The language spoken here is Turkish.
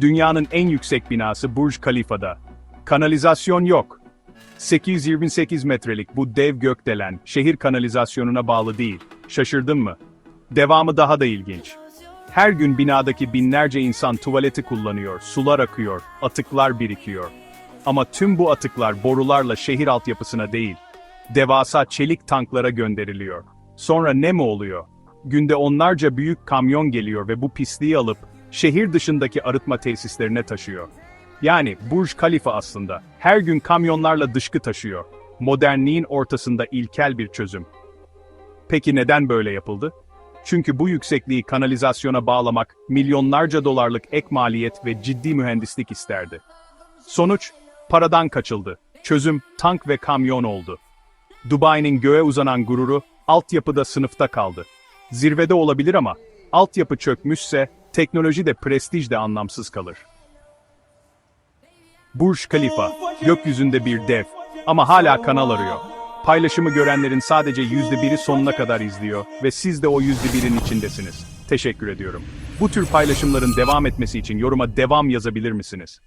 Dünyanın en yüksek binası Burj Khalifa'da. Kanalizasyon yok. 828 metrelik bu dev gökdelen şehir kanalizasyonuna bağlı değil. Şaşırdın mı? Devamı daha da ilginç. Her gün binadaki binlerce insan tuvaleti kullanıyor, sular akıyor, atıklar birikiyor. Ama tüm bu atıklar borularla şehir altyapısına değil, devasa çelik tanklara gönderiliyor. Sonra ne mi oluyor? Günde onlarca büyük kamyon geliyor ve bu pisliği alıp şehir dışındaki arıtma tesislerine taşıyor. Yani Burj Khalifa aslında her gün kamyonlarla dışkı taşıyor. Modernliğin ortasında ilkel bir çözüm. Peki neden böyle yapıldı? Çünkü bu yüksekliği kanalizasyona bağlamak milyonlarca dolarlık ek maliyet ve ciddi mühendislik isterdi. Sonuç, paradan kaçıldı. Çözüm, tank ve kamyon oldu. Dubai'nin göğe uzanan gururu, altyapıda sınıfta kaldı. Zirvede olabilir ama, altyapı çökmüşse, teknoloji de prestij de anlamsız kalır. Burj Khalifa, gökyüzünde bir dev ama hala kanal arıyor. Paylaşımı görenlerin sadece yüzde biri sonuna kadar izliyor ve siz de o yüzde birin içindesiniz. Teşekkür ediyorum. Bu tür paylaşımların devam etmesi için yoruma devam yazabilir misiniz?